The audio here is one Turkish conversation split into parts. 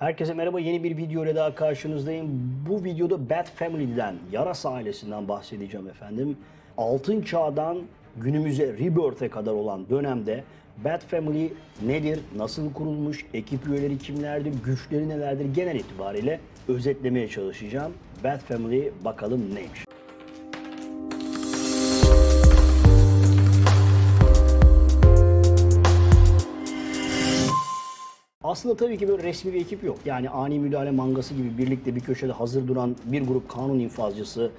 Herkese merhaba. Yeni bir video ile daha karşınızdayım. Bu videoda Bat Family'den, Yaras ailesinden bahsedeceğim efendim. Altın çağdan günümüze Rebirth'e kadar olan dönemde Bat Family nedir, nasıl kurulmuş, ekip üyeleri kimlerdir, güçleri nelerdir genel itibariyle özetlemeye çalışacağım. Bat Family bakalım neymiş. Aslında tabii ki böyle resmi bir ekip yok. Yani ani müdahale mangası gibi birlikte bir köşede hazır duran bir grup kanun infazcısı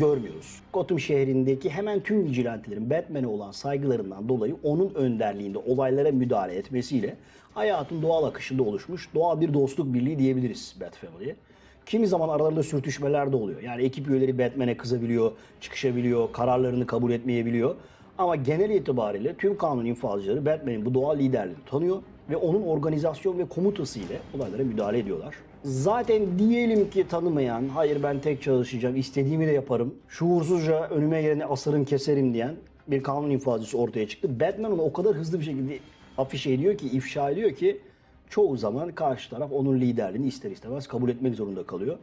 görmüyoruz. Gotham şehrindeki hemen tüm vigilantilerin Batman'e olan saygılarından dolayı onun önderliğinde olaylara müdahale etmesiyle hayatın doğal akışında oluşmuş doğal bir dostluk birliği diyebiliriz Bat Family'ye. Kimi zaman aralarında sürtüşmeler de oluyor. Yani ekip üyeleri Batman'e kızabiliyor, çıkışabiliyor, kararlarını kabul etmeyebiliyor. Ama genel itibariyle tüm kanun infazcıları Batman'in bu doğal liderliğini tanıyor ve onun organizasyon ve komutası ile olaylara müdahale ediyorlar. Zaten diyelim ki tanımayan, hayır ben tek çalışacağım, istediğimi de yaparım, şuursuzca önüme geleni asarım keserim diyen bir kanun infazcısı ortaya çıktı. Batman onu o kadar hızlı bir şekilde afişe ediyor ki, ifşa ediyor ki çoğu zaman karşı taraf onun liderliğini ister istemez kabul etmek zorunda kalıyor.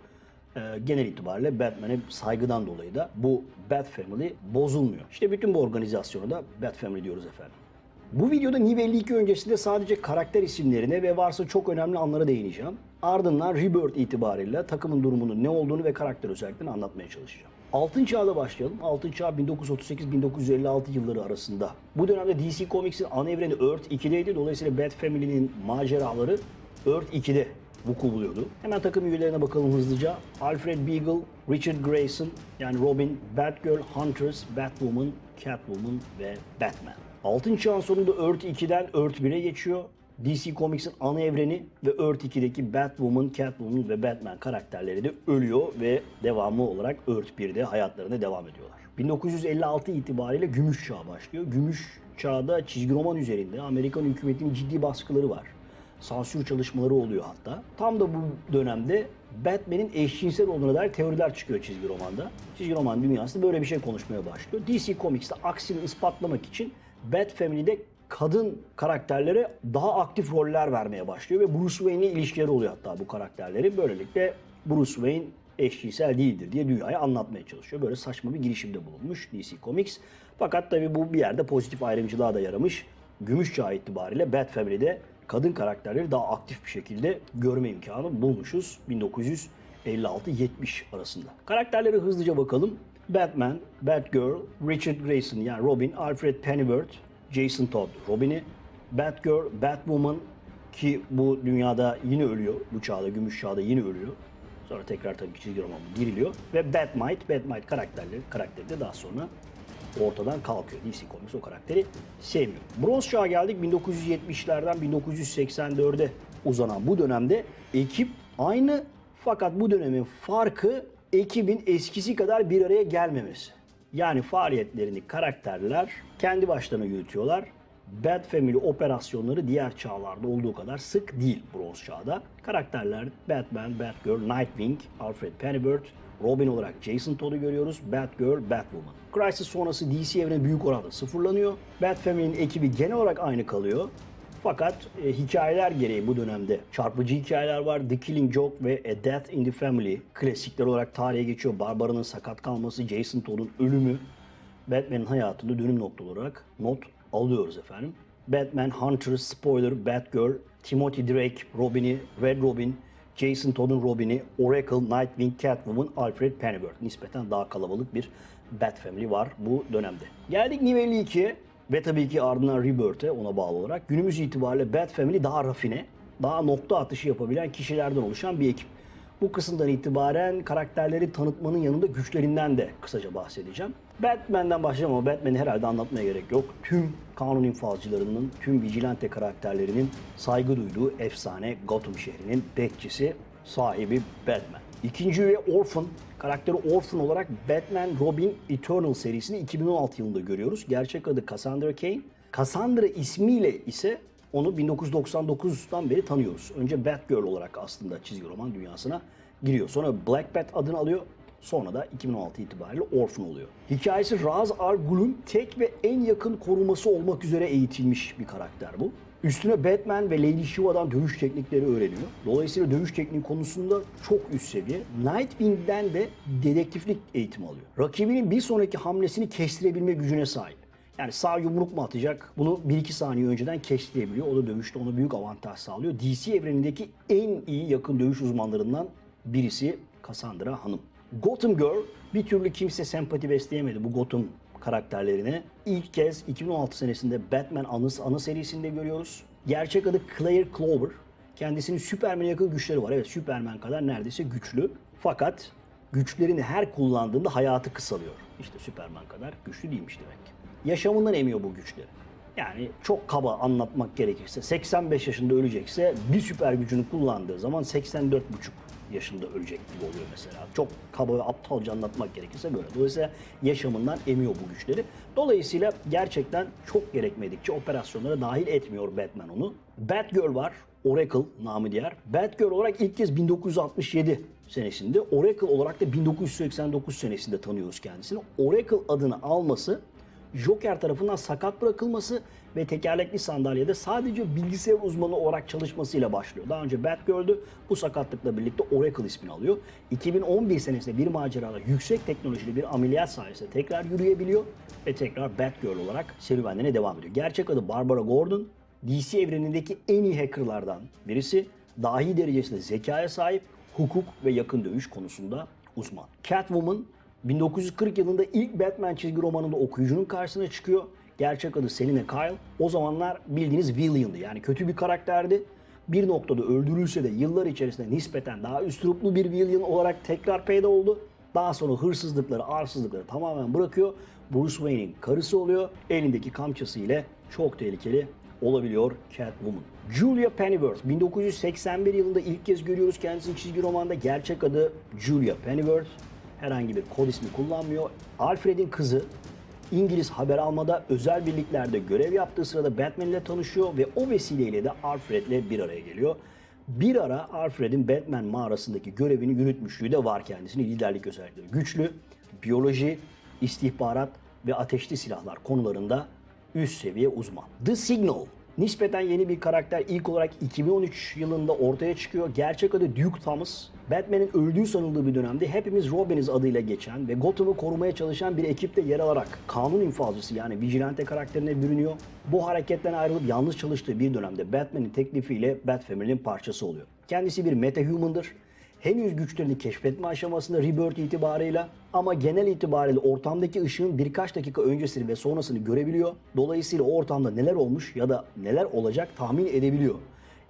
Ee, genel itibariyle Batman'e saygıdan dolayı da bu Bat Family bozulmuyor. İşte bütün bu organizasyonu da Bat Family diyoruz efendim. Bu videoda New 52 öncesinde sadece karakter isimlerine ve varsa çok önemli anlara değineceğim. Ardından Rebirth itibariyle takımın durumunun ne olduğunu ve karakter özelliklerini anlatmaya çalışacağım. Altın Çağ'da başlayalım. Altın Çağ 1938-1956 yılları arasında. Bu dönemde DC Comics'in ana evreni Earth 2'deydi. Dolayısıyla Bat Family'nin maceraları Earth 2'de vuku buluyordu. Hemen takım üyelerine bakalım hızlıca. Alfred Beagle, Richard Grayson yani Robin, Batgirl, Huntress, Batwoman, Catwoman ve Batman. Altın Çağ'ın sonunda Earth 2'den Earth 1'e geçiyor. DC Comics'in ana evreni ve Earth 2'deki Batwoman, Catwoman ve Batman karakterleri de ölüyor ve devamı olarak Earth 1'de hayatlarına devam ediyorlar. 1956 itibariyle Gümüş Çağ başlıyor. Gümüş Çağ'da çizgi roman üzerinde Amerikan hükümetinin ciddi baskıları var. Sansür çalışmaları oluyor hatta. Tam da bu dönemde Batman'in eşcinsel olduğuna dair teoriler çıkıyor çizgi romanda. Çizgi roman dünyasında böyle bir şey konuşmaya başlıyor. DC Comics'te aksini ispatlamak için Bat Family'de kadın karakterlere daha aktif roller vermeye başlıyor ve Bruce Wayne'le ilişkileri oluyor hatta bu karakterlerin. Böylelikle Bruce Wayne eşcinsel değildir diye dünyaya anlatmaya çalışıyor. Böyle saçma bir girişimde bulunmuş DC Comics. Fakat tabii bu bir yerde pozitif ayrımcılığa da yaramış. Gümüş Çağı itibariyle Bat Family'de kadın karakterleri daha aktif bir şekilde görme imkanı bulmuşuz 1956-70 arasında. Karakterlere hızlıca bakalım. Batman, Batgirl, Richard Grayson yani Robin, Alfred Pennyworth, Jason Todd Robin'i, Batgirl, Batwoman ki bu dünyada yine ölüyor. Bu çağda, gümüş çağda yine ölüyor. Sonra tekrar tabii çizgi roman giriliyor. Ve Batmite, Batmite karakterleri, karakteri de daha sonra ortadan kalkıyor. DC Comics o karakteri sevmiyor. Bronz Çağ'a geldik. 1970'lerden 1984'e uzanan bu dönemde ekip aynı fakat bu dönemin farkı ekibin eskisi kadar bir araya gelmemesi. Yani faaliyetlerini karakterler kendi başlarına yürütüyorlar. Bat Family operasyonları diğer çağlarda olduğu kadar sık değil Bronz Çağ'da. Karakterler Batman, Batgirl, Nightwing, Alfred Pennyworth, Robin olarak Jason Todd'u görüyoruz. Batgirl, Batwoman. Crisis sonrası DC evreni büyük oranda sıfırlanıyor. Bat Family'nin ekibi genel olarak aynı kalıyor. Fakat e, hikayeler gereği bu dönemde çarpıcı hikayeler var. The Killing Joke ve A Death in the Family klasikler olarak tarihe geçiyor. Barbara'nın sakat kalması, Jason Todd'un ölümü Batman'in hayatında dönüm noktası olarak not alıyoruz efendim. Batman, Hunter, Spoiler, Batgirl, Timothy Drake, Robin'i, Red Robin, Jason Todd'un Robin'i, Oracle, Nightwing, Catwoman, Alfred Pennyworth. Nispeten daha kalabalık bir Bat Family var bu dönemde. Geldik New 52'ye ve tabii ki ardından Rebirth'e ona bağlı olarak. Günümüz itibariyle Bat Family daha rafine, daha nokta atışı yapabilen kişilerden oluşan bir ekip. Bu kısımdan itibaren karakterleri tanıtmanın yanında güçlerinden de kısaca bahsedeceğim. Batman'den başlayacağım ama Batman'i herhalde anlatmaya gerek yok. Tüm kanun infazcılarının, tüm vigilante karakterlerinin saygı duyduğu efsane Gotham şehrinin bekçisi, sahibi Batman. İkinci üye Orphan. Karakteri Orphan olarak Batman Robin Eternal serisini 2016 yılında görüyoruz. Gerçek adı Cassandra Cain. Cassandra ismiyle ise onu 1999'dan beri tanıyoruz. Önce Batgirl olarak aslında çizgi roman dünyasına giriyor. Sonra Black Bat adını alıyor. Sonra da 2016 itibariyle Orphan oluyor. Hikayesi Raz Al Ghul'un tek ve en yakın koruması olmak üzere eğitilmiş bir karakter bu. Üstüne Batman ve Lady Shiva'dan dövüş teknikleri öğreniyor. Dolayısıyla dövüş tekniği konusunda çok üst seviye. Nightwing'den de dedektiflik eğitimi alıyor. Rakibinin bir sonraki hamlesini kestirebilme gücüne sahip. Yani sağ yumruk mu atacak? Bunu 1-2 saniye önceden kestirebiliyor. O da dövüşte ona büyük avantaj sağlıyor. DC evrenindeki en iyi yakın dövüş uzmanlarından birisi Cassandra Hanım. Gotham Girl bir türlü kimse sempati besleyemedi bu Gotham karakterlerine. İlk kez 2016 senesinde Batman anı, anı serisinde görüyoruz. Gerçek adı Claire Clover. Kendisinin Superman'e yakın güçleri var. Evet Superman kadar neredeyse güçlü. Fakat güçlerini her kullandığında hayatı kısalıyor. İşte Superman kadar güçlü değilmiş demek. Yaşamından emiyor bu güçleri. Yani çok kaba anlatmak gerekirse 85 yaşında ölecekse bir süper gücünü kullandığı zaman 84,5 yaşında ölecek gibi oluyor mesela. Çok kaba ve aptalca anlatmak gerekirse böyle. Dolayısıyla yaşamından emiyor bu güçleri. Dolayısıyla gerçekten çok gerekmedikçe operasyonlara dahil etmiyor Batman onu. Batgirl var. Oracle namı diğer. Batgirl olarak ilk kez 1967 senesinde, Oracle olarak da 1989 senesinde tanıyoruz kendisini. Oracle adını alması Joker tarafından sakat bırakılması ve tekerlekli sandalyede sadece bilgisayar uzmanı olarak çalışmasıyla başlıyor. Daha önce Batgirl'dü. Bu sakatlıkla birlikte Oracle ismini alıyor. 2011 senesinde bir macerada yüksek teknolojili bir ameliyat sayesinde tekrar yürüyebiliyor ve tekrar Batgirl olarak serüvenlerine devam ediyor. Gerçek adı Barbara Gordon. DC evrenindeki en iyi hackerlardan birisi. Dahi derecesinde zekaya sahip, hukuk ve yakın dövüş konusunda uzman. Catwoman 1940 yılında ilk Batman çizgi romanında okuyucunun karşısına çıkıyor. Gerçek adı Selina Kyle. O zamanlar bildiğiniz villain'dı yani kötü bir karakterdi. Bir noktada öldürülse de yıllar içerisinde nispeten daha üstruplu bir villain olarak tekrar peyda oldu. Daha sonra hırsızlıkları, arsızlıkları tamamen bırakıyor. Bruce Wayne'in karısı oluyor. Elindeki kamçısı ile çok tehlikeli olabiliyor Catwoman. Julia Pennyworth 1981 yılında ilk kez görüyoruz kendisini çizgi romanda. Gerçek adı Julia Pennyworth herhangi bir kod ismi kullanmıyor. Alfred'in kızı İngiliz haber almada özel birliklerde görev yaptığı sırada Batman ile tanışıyor ve o vesileyle de Alfred'le bir araya geliyor. Bir ara Alfred'in Batman mağarasındaki görevini yürütmüşlüğü de var kendisinin liderlik özellikleri. Güçlü, biyoloji, istihbarat ve ateşli silahlar konularında üst seviye uzman. The Signal Nispeten yeni bir karakter ilk olarak 2013 yılında ortaya çıkıyor. Gerçek adı Duke Thomas. Batman'in öldüğü sanıldığı bir dönemde hepimiz Robiniz adıyla geçen ve Gotham'ı korumaya çalışan bir ekipte yer alarak kanun infazcısı yani vigilante karakterine bürünüyor. Bu hareketten ayrılıp yalnız çalıştığı bir dönemde Batman'in teklifiyle Batfamily'nin parçası oluyor. Kendisi bir metahuman'dır henüz güçlerini keşfetme aşamasında Rebirth itibarıyla ama genel itibariyle ortamdaki ışığın birkaç dakika öncesini ve sonrasını görebiliyor. Dolayısıyla o ortamda neler olmuş ya da neler olacak tahmin edebiliyor.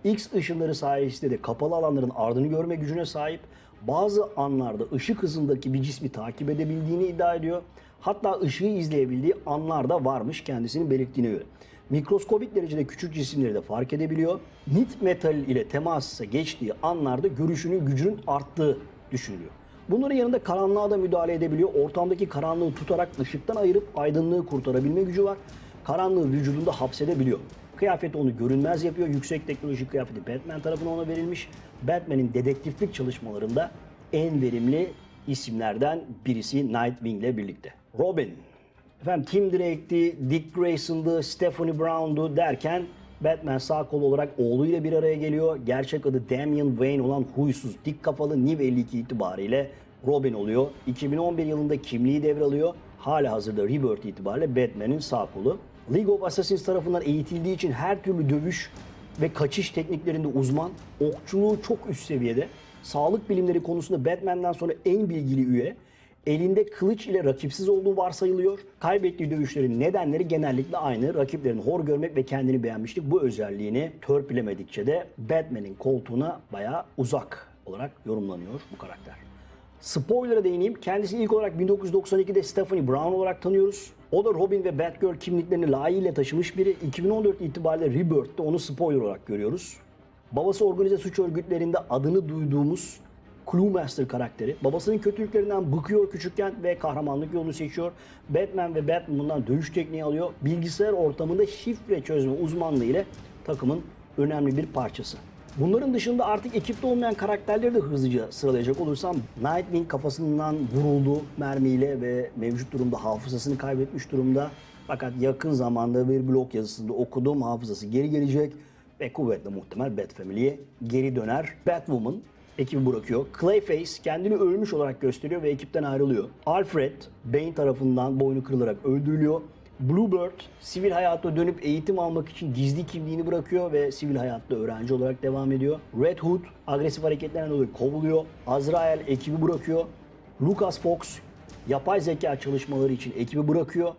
X ışınları sayesinde de kapalı alanların ardını görme gücüne sahip. Bazı anlarda ışık hızındaki bir cismi takip edebildiğini iddia ediyor. Hatta ışığı izleyebildiği anlarda varmış kendisinin belirttiğine göre mikroskobik derecede küçük cisimleri de fark edebiliyor. Nit metal ile temasa geçtiği anlarda görüşünün gücünün arttığı düşünülüyor. Bunların yanında karanlığa da müdahale edebiliyor. Ortamdaki karanlığı tutarak ışıktan ayırıp aydınlığı kurtarabilme gücü var. Karanlığı vücudunda hapsedebiliyor. Kıyafeti onu görünmez yapıyor. Yüksek teknoloji kıyafeti Batman tarafından ona verilmiş. Batman'in dedektiflik çalışmalarında en verimli isimlerden birisi Nightwing ile birlikte. Robin Efendim Tim Drake'di, Dick Grayson'dı, Stephanie Brown'du derken Batman sağ kol olarak oğluyla bir araya geliyor. Gerçek adı Damian Wayne olan huysuz, dik kafalı New 52 itibariyle Robin oluyor. 2011 yılında kimliği devralıyor. Hala hazırda Rebirth itibariyle Batman'in sağ kolu. League of Assassins tarafından eğitildiği için her türlü dövüş ve kaçış tekniklerinde uzman. Okçuluğu çok üst seviyede. Sağlık bilimleri konusunda Batman'dan sonra en bilgili üye elinde kılıç ile rakipsiz olduğu varsayılıyor. Kaybettiği dövüşlerin nedenleri genellikle aynı. Rakiplerini hor görmek ve kendini beğenmişlik. Bu özelliğini törpülemedikçe de Batman'in koltuğuna bayağı uzak olarak yorumlanıyor bu karakter. Spoiler'a değineyim. Kendisini ilk olarak 1992'de Stephanie Brown olarak tanıyoruz. O da Robin ve Batgirl kimliklerini layığıyla taşımış biri. 2014 itibariyle Rebirth'te onu spoiler olarak görüyoruz. Babası organize suç örgütlerinde adını duyduğumuz Cluemaster karakteri. Babasının kötülüklerinden bıkıyor küçükken ve kahramanlık yolunu seçiyor. Batman ve Batwoman'dan dövüş tekniği alıyor. Bilgisayar ortamında şifre çözme uzmanlığı ile takımın önemli bir parçası. Bunların dışında artık ekipte olmayan karakterleri de hızlıca sıralayacak olursam Nightwing kafasından vuruldu mermiyle ve mevcut durumda hafızasını kaybetmiş durumda. Fakat yakın zamanda bir blog yazısında okuduğum hafızası geri gelecek ve kuvvetle muhtemel Bat Family'ye geri döner. Batwoman ekibi bırakıyor. Clayface kendini ölmüş olarak gösteriyor ve ekipten ayrılıyor. Alfred, Bane tarafından boynu kırılarak öldürülüyor. Bluebird sivil hayata dönüp eğitim almak için gizli kimliğini bırakıyor ve sivil hayatta öğrenci olarak devam ediyor. Red Hood agresif hareketlerinden dolayı kovuluyor. Azrael ekibi bırakıyor. Lucas Fox yapay zeka çalışmaları için ekibi bırakıyor.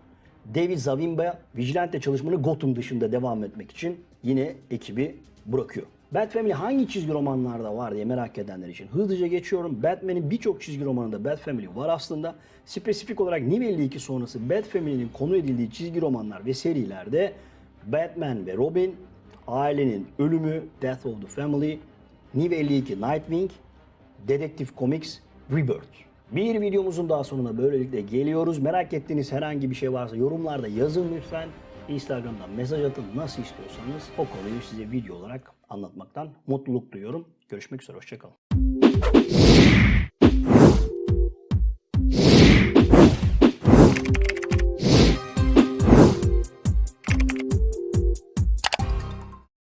David Zavimba Vigilante çalışmaları Gotham dışında devam etmek için yine ekibi bırakıyor. Bat Family hangi çizgi romanlarda var diye merak edenler için hızlıca geçiyorum. Batman'in birçok çizgi romanında Bat Family var aslında. Spesifik olarak New 52 sonrası Bat Family'nin konu edildiği çizgi romanlar ve serilerde Batman ve Robin, ailenin ölümü, Death of the Family, New 52 Nightwing, Dedektif Comics, Rebirth. Bir videomuzun daha sonuna böylelikle geliyoruz. Merak ettiğiniz herhangi bir şey varsa yorumlarda yazın lütfen. Instagram'dan mesaj atın nasıl istiyorsanız o konuyu size video olarak anlatmaktan mutluluk duyuyorum. Görüşmek üzere, hoşçakalın.